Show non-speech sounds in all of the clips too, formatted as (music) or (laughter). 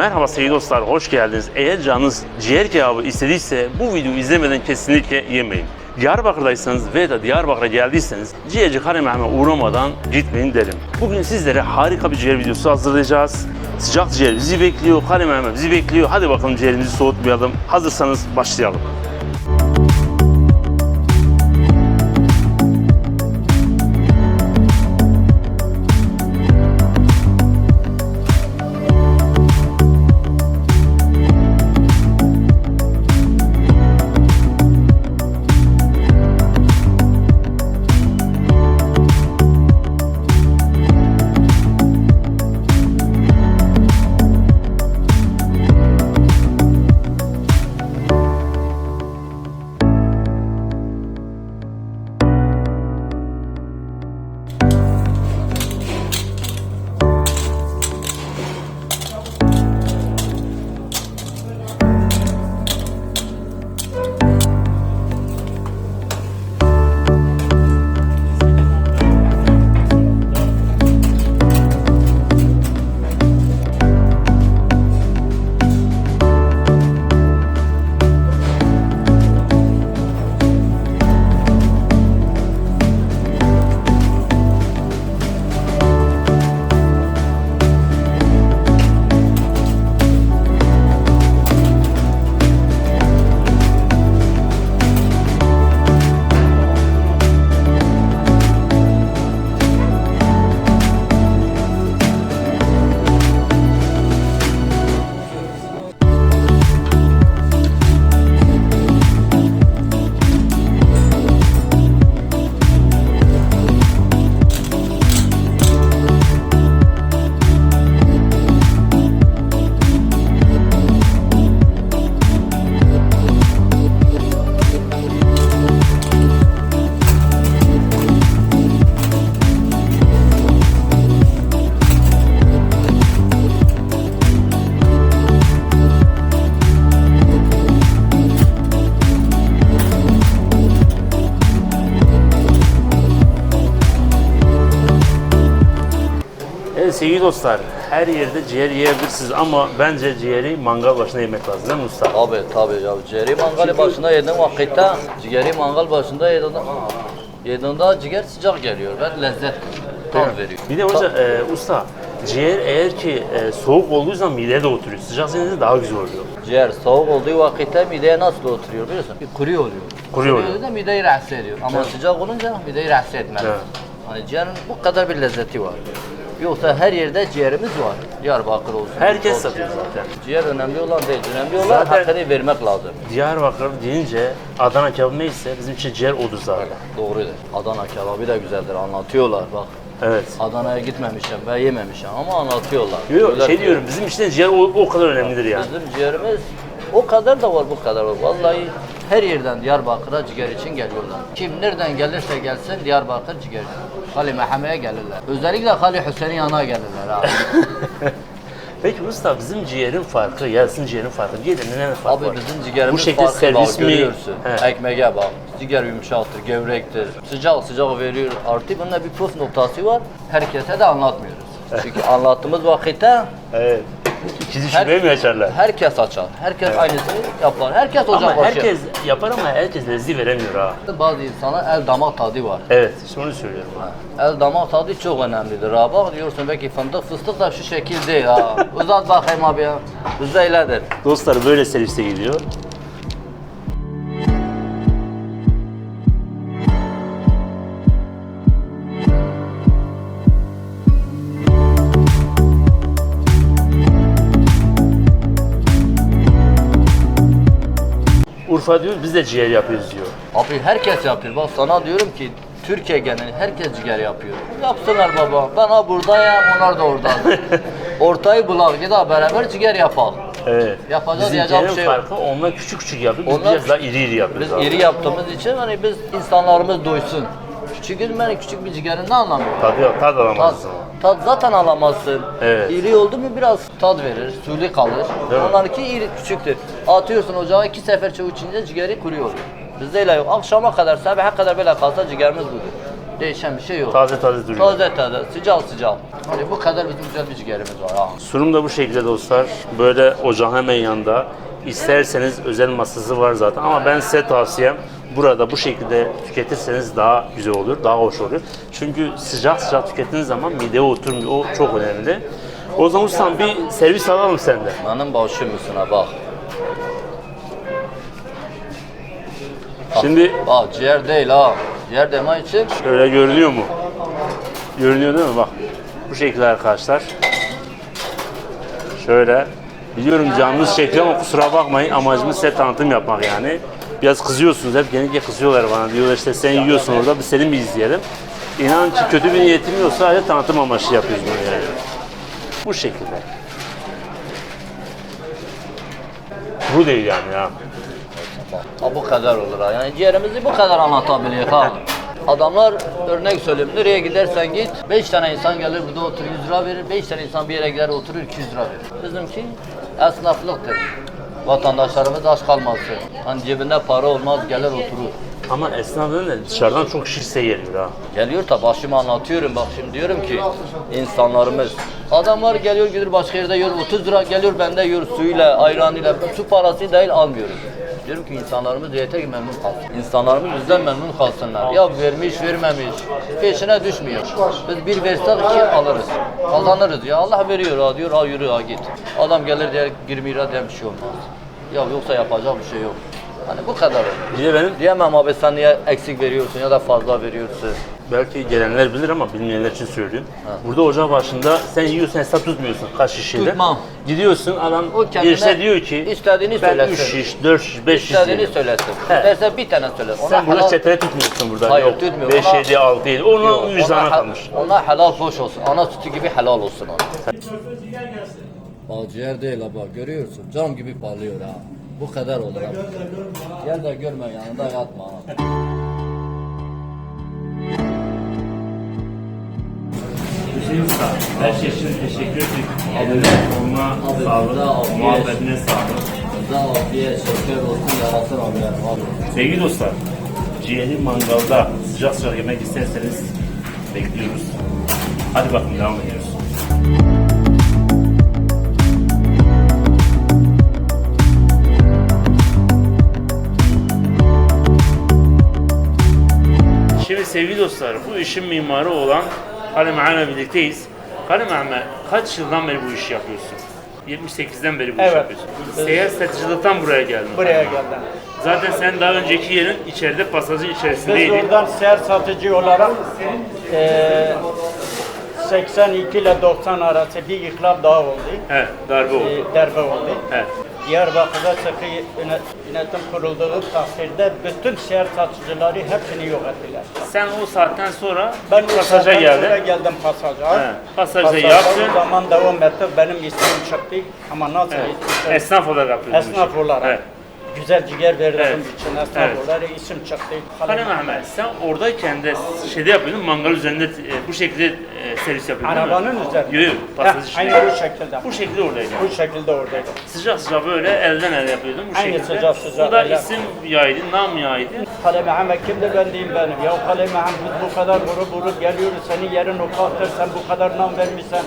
Merhaba sevgili dostlar, hoş geldiniz. Eğer canınız ciğer kebabı istediyse bu videoyu izlemeden kesinlikle yemeyin. Diyarbakır'daysanız veya da Diyarbakır'a geldiyseniz ciğerci Kare Mehmet'e uğramadan gitmeyin derim. Bugün sizlere harika bir ciğer videosu hazırlayacağız. Sıcak ciğer bizi bekliyor, Kare Mehmet bizi bekliyor. Hadi bakalım ciğerimizi soğutmayalım. Hazırsanız başlayalım. Sevgili dostlar, her yerde ciğer yiyebilirsiniz ama bence ciğeri mangal başına yemek lazım değil mi usta? Tabi tabi ya. Ciğeri mangal başında yediğin vakitte ciğeri mangal başında yediğinde yediğinde ciğer sıcak geliyor ve lezzet tat veriyor. Bir de hocam e, usta, ciğer eğer ki e, soğuk olduğu zaman mideye de oturuyor. Sıcak senince daha güzel oluyor. Ciğer soğuk olduğu vakitte mideye nasıl oturuyor biliyorsun? Bir kuruyor oluyor. Kuruyor oluyor. da mideyi rahatsız ediyor. Ama sıcak olunca mideyi rahatsız etmez. Evet. Hani ciğerin bu kadar bir lezzeti var. Yoksa her yerde ciğerimiz var. Diyarbakır olsun. Herkes olsun. satıyor zaten. Ciğer önemli olan değil. Önemli olan Zaten- hakkını vermek lazım. Diyarbakır deyince Adana kebabı neyse bizim için ciğer odur zaten. Doğrudur. Adana kebabı da güzeldir. Anlatıyorlar bak. Evet. Adana'ya gitmemişim ve yememişim ama anlatıyorlar. Yok Diyorlar şey diyorum bizim için ciğer o, o kadar önemlidir yani. Bizim ciğerimiz o kadar da var bu kadar var. Vallahi her yerden Diyarbakır'a ciğer için geliyorlar. Kim nereden gelirse gelsin Diyarbakır ciğer. Hali Mehmet'e gelirler. Özellikle Hali Hüseyin'in yanına gelirler abi. (laughs) Peki usta bizim ciğerin farkı, Yasin ciğerin farkı, diğerlerinin ne farkı Abi var? bizim ciğerimiz Bu şekilde farklı servis bak, mi? görüyorsun. He. Ekmeğe bak. Ciğer yumuşaktır, gevrektir. Sıcak sıcak veriyor. Artı bunda bir püf noktası var. Herkese de anlatmıyoruz. (laughs) Çünkü anlattığımız vakitte Evet. Şüpheye mi açarlar? herkes açar. Herkes aynısını yapar. Herkes ocak Ama başı. herkes yapar ama herkes lezzet veremiyor ha. Bazı insana el damak tadı var. Evet, işte onu söylüyorum. Ha. El damak tadı çok önemlidir. Ha bak diyorsun belki fındık fıstık da şu şekil değil ha. (laughs) Uzat bakayım abi ya. Bizde öyledir. Dostlar böyle servise gidiyor. Urfa diyor biz de ciğer yapıyoruz diyor. Abi herkes yapıyor. Bak sana diyorum ki Türkiye geneli herkes ciğer yapıyor. Yapsınlar baba. Ben ha buradayım, onlar da orada. (laughs) Ortayı bulak ya da beraber ciğer yapalım. Evet. Yapacağız Bizim ciğerin bir şey yok. farkı onlar küçük küçük yapıyor. Biz Onlar- biraz daha iri iri yapıyoruz. Biz abi. iri yaptığımız için hani biz insanlarımız doysun. Küçük ben küçük bir ciğerin ne anlamı var? Tadı yok, tad Tad, alamazsın. tad zaten alamazsın. Evet. İri oldu mu biraz tad verir, sulu kalır. Evet. Onlarınki iri küçüktür. Atıyorsun ocağa iki sefer çavuş içince ciğeri kuruyor. Bizde öyle yok. Akşama kadar, sabaha kadar böyle kalsa ciğerimiz budur. Değişen bir şey yok. Taze taze duruyor. Taze taze, sıcak sıcak. Hani bu kadar bizim güzel bir ciğerimiz var ha. Sunum da bu şekilde dostlar. Böyle ocağın hemen yanında. İsterseniz özel masası var zaten ama ben size tavsiyem burada bu şekilde tüketirseniz daha güzel olur, daha hoş olur. Çünkü sıcak sıcak tükettiğiniz zaman mideye oturmuyor. O çok önemli. O zaman ustam bir servis alalım sende. Benim başım üstüne bak. Şimdi Bak ciğer değil ha. Ciğer deme için Şöyle görünüyor mu? Görünüyor değil mi? Bak. Bu şekilde arkadaşlar. Şöyle. Biliyorum canınız çekiyor ama kusura bakmayın. Amacımız size tanıtım yapmak yani. Biraz kızıyorsunuz. Hep genellikle kızıyorlar bana. Diyorlar işte sen yiyorsun orada biz seni mi izleyelim? İnan ki kötü bir niyetim yok. Sadece tanıtım amaçlı yapıyoruz bunu yani. Bu şekilde. Bu değil yani ya. ha, bu kadar olur ha. Yani ciğerimizi bu kadar anlatabiliyor ha. Adamlar örnek söyleyeyim nereye gidersen git 5 tane insan gelir burada otur 100 lira verir 5 tane insan bir yere gider oturur 200 lira verir. Bizimki esnaflıktır. Vatandaşlarımız aç kalmasın. Hani cebinde para olmaz gelir oturur. Ama esnafın da dışarıdan çok şişse geliyor ha. Geliyor da başımı anlatıyorum bak şimdi diyorum ki insanlarımız adamlar geliyor gidiyor başka yerde yiyor 30 lira geliyor bende yiyor suyuyla ayranıyla su parası değil almıyoruz. Diyorum ki insanlarımız yeter ki memnun kalsın. İnsanlarımız bizden memnun kalsınlar. Ya vermiş vermemiş peşine düşmüyor. Biz bir versek iki alırız. Kazanırız ya Allah veriyor ha diyor ha yürü ha git. Adam gelir diye 20 lira diye bir şey olmaz. Ya yoksa yapacak bir şey yok. Hani bu kadar olur. Bir de benim Diyemem abi sen niye eksik veriyorsun ya da fazla veriyorsun. Belki gelenler bilir ama bilmeyenler için söyleyeyim. Burada ocak başında sen yiyorsun hesap tutmuyorsun kaç şişede. Tutmam. Gidiyorsun adam O kendine girse diyor ki istediğini ben söylesin. 3 şiş, 4 şiş, 5 şiş İstediğini yerim. söylesin. He. Derse bir tane söyle. Ona Sen burada çetele tutmuyorsun burada. Hayır, Yok, tutmuyor. 5 Ona- 7 6 7. Onun Yok, vicdana ona, kalmış. ona helal hoş olsun. Ana sütü gibi helal olsun ona. Bak ciğer değil ha bak görüyorsun. Cam gibi parlıyor ha. Bu kadar olur ha. Gel de görme yanında yatma ha. Hüseyin Usta, her şey için teşekkür ederim. Eline, koluna Abi, sağlık, güzel, abi. muhabbetine sağlık. Bize afiyet, şeker olsun yarasın abi. abi. Sevgili dostlar, ciğeri mangalda sıcak sıcak yemek isterseniz bekliyoruz. Hadi bakın devam ediyoruz. Sevgili dostlar, bu işin mimarı olan Halim Ahmet'le birlikteyiz. Halim Ahmet, kaç yıldan beri bu işi yapıyorsun? 78'den beri bu işi Evet. yapıyorsun. Seyyar satıcılıktan buraya geldin. buraya geldim. Zaten sen daha önceki yerin içeride pasajın Biz içerisindeydin. oradan seher satıcı olarak eee 82 ile 90 arası bir inkılap daha oldu. He, darbe oldu. Eee, darbe oldu. He. Diyarbakır'da sıkı yönetim kurulduğu takdirde bütün seher satıcıları hepsini yok ettiler. Sen o saatten sonra Ben pasaja geldin. geldim pasaja. He, pasajda Pasajda yaptın. O zaman devam etti. Benim ismim çıktı ama nasıl Evet. isim? Esnaf olarak yapıyordun Esnaf olarak. Evet. Güzel ciğer verdiğim Evet. için esnaf Evet. isim çıktı. Halim Ahmet, sen oradayken de şeyde yapıyordun, mangal üzerinde e, bu şekilde e, servis yapıyordun? Arabanın üzerinde. Yok yok, pasaj içinde. Aynı bu şekilde. Bu şekilde oradaydın. Bu şekilde oradaydım. Sıcak sıcak böyle elden ele yapıyordun bu Aynı şekilde. sıcak sıcak Bu da ele. isim yaydı, nam yaydı. Kalemi Ahmet kimdir ben diyeyim benim. Ya Kalemi Ahmet biz bu kadar vurup vurup geliyoruz. Senin yerin o kalktır sen bu kadar nam vermişsen.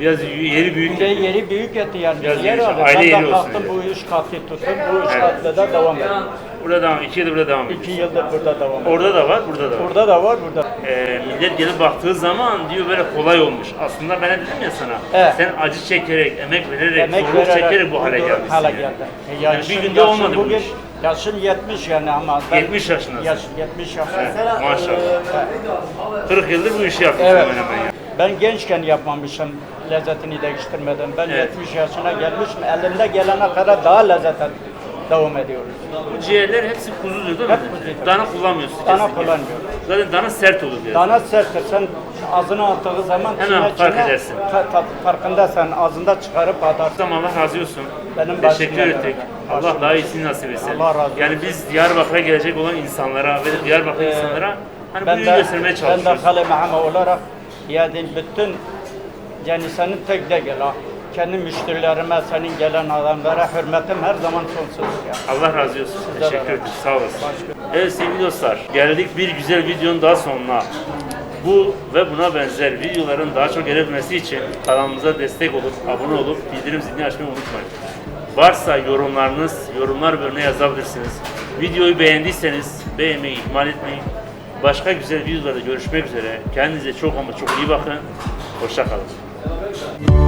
Biraz yeri büyük. Yeri, yeri büyük etti yani. Biraz yer büyük, aile Ben yeri de olsun kalktım bu iş katı tuttum. Bu iş Evet. katlı da devam ediyor. Burada devam, iki yıldır burada devam ediyor. İki yıldır burada devam ediyor. Orada da var, burada da var. Burada da var burada. Ee, millet gelip baktığı zaman diyor böyle kolay olmuş. Aslında ben de dedim ya sana. Evet. Sen acı çekerek, emek vererek, zorluk çekerek bu hale gelmişsin. hale yani. geldi. E, Yani yaşın- bir günde yaşın olmadı bu bugün, iş. Yaşın 70 yani ama. ben- 70 yaşındasın. Yaş, 70 yaşında. Evet, maşallah. Evet. 40 yıldır bu işi yapıyorsun Evet. hemen hemen ya. Ben gençken yapmamışım lezzetini değiştirmeden. Ben Evet. 70 yaşına gelmişim. Elimde gelene kadar daha lezzete devam ediyoruz. Bu ciğerler hepsi kuzudur değil mi? Hep kuzu. Dana kullanmıyorsun. Dana kesinlikle. kullanmıyorum. Zaten dana sert olur biraz. Dana serttir. Sen ağzına attığı zaman Hemen fark edersin. ta- ta- farkında sen ağzında çıkarıp atarsın. Tamam Allah razı olsun. Benim Teşekkür başım ettik. Allah daha iyisini nasip etsin. Allah razı olsun. Yani biz Diyarbakır'a gelecek olan insanlara ve Diyarbakır Ee, insanlara hani ben bunu de, göstermeye ben de çalışıyoruz. Kale Mahama olarak yani bütün yani senin tek değil ha. kendi müşterilerime, senin gelen adamlara hürmetim her zaman sonsuzdur ya. Allah razı olsun. Sizden Teşekkür ederim. Sağ olasın. Evet sevgili dostlar, geldik bir güzel videonun daha sonuna. Bu ve buna benzer videoların daha çok gelebilmesi için kanalımıza destek olup, abone olup, bildirim zilini açmayı unutmayın. Varsa yorumlarınız, yorumlar bölümüne yazabilirsiniz. Videoyu beğendiyseniz beğenmeyi ihmal etmeyin. Başka güzel videolarda görüşmek üzere. Kendinize çok ama çok iyi bakın. Hoşça kalın.